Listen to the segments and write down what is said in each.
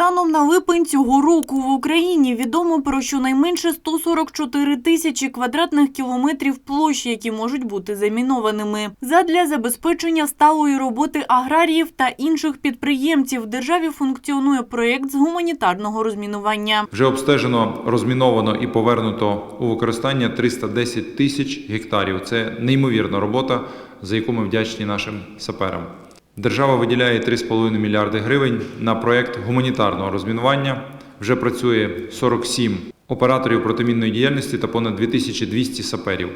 Станом на липень цього року в Україні відомо про щонайменше 144 тисячі квадратних кілометрів площ, які можуть бути замінованими. Задля забезпечення сталої роботи аграріїв та інших підприємців в державі функціонує проєкт з гуманітарного розмінування. Вже обстежено, розміновано і повернуто у використання 310 тисяч гектарів. Це неймовірна робота, за яку ми вдячні нашим саперам. Держава виділяє 3,5 мільярди гривень на проект гуманітарного розмінування. Вже працює 47 операторів протимінної діяльності та понад 2200 саперів.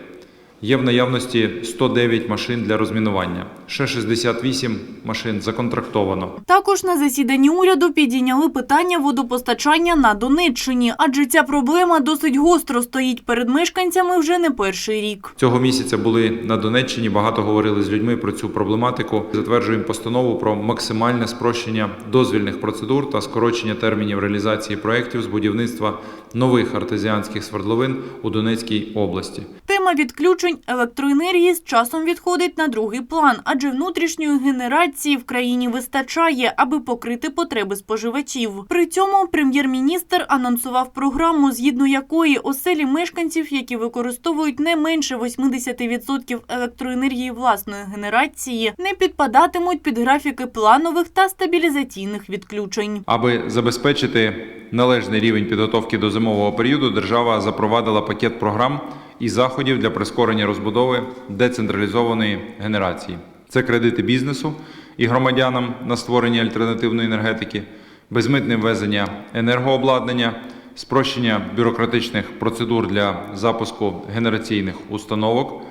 Є в наявності 109 машин для розмінування. Ще 68 машин законтрактовано. Також на засіданні уряду підійняли питання водопостачання на Донеччині, адже ця проблема досить гостро стоїть перед мешканцями вже не перший рік. Цього місяця були на Донеччині, багато говорили з людьми про цю проблематику. Затверджуємо постанову про максимальне спрощення дозвільних процедур та скорочення термінів реалізації проєктів з будівництва нових артезіанських свердловин у Донецькій області. Тема відключень електроенергії з часом відходить на другий план, адже внутрішньої генерації в країні вистачає, аби покрити потреби споживачів. При цьому прем'єр-міністр анонсував програму, згідно якої оселі мешканців, які використовують не менше 80% електроенергії власної генерації, не підпадатимуть під графіки планових та стабілізаційних відключень. Аби забезпечити належний рівень підготовки до зимового періоду, держава запровадила пакет програм і заходів для прискорення розбудови децентралізованої генерації. Це кредити бізнесу і громадянам на створення альтернативної енергетики, безмитне ввезення енергообладнання, спрощення бюрократичних процедур для запуску генераційних установок.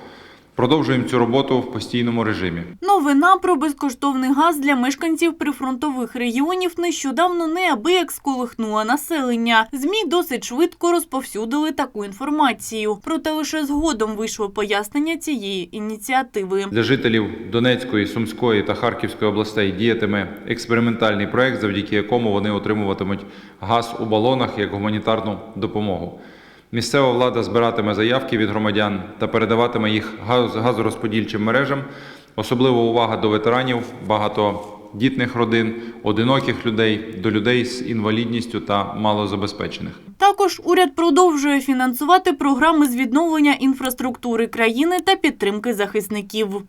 Продовжуємо цю роботу в постійному режимі. Новина про безкоштовний газ для мешканців прифронтових регіонів нещодавно неабияк сколихнула населення. ЗМІ досить швидко розповсюдили таку інформацію. Проте лише згодом вийшло пояснення цієї ініціативи. Для жителів Донецької, Сумської та Харківської областей діятиме експериментальний проект, завдяки якому вони отримуватимуть газ у балонах як гуманітарну допомогу. Місцева влада збиратиме заявки від громадян та передаватиме їх газ- газорозподільчим мережам. Особлива увага до ветеранів, багатодітних родин, одиноких людей, до людей з інвалідністю та малозабезпечених. Також уряд продовжує фінансувати програми з відновлення інфраструктури країни та підтримки захисників.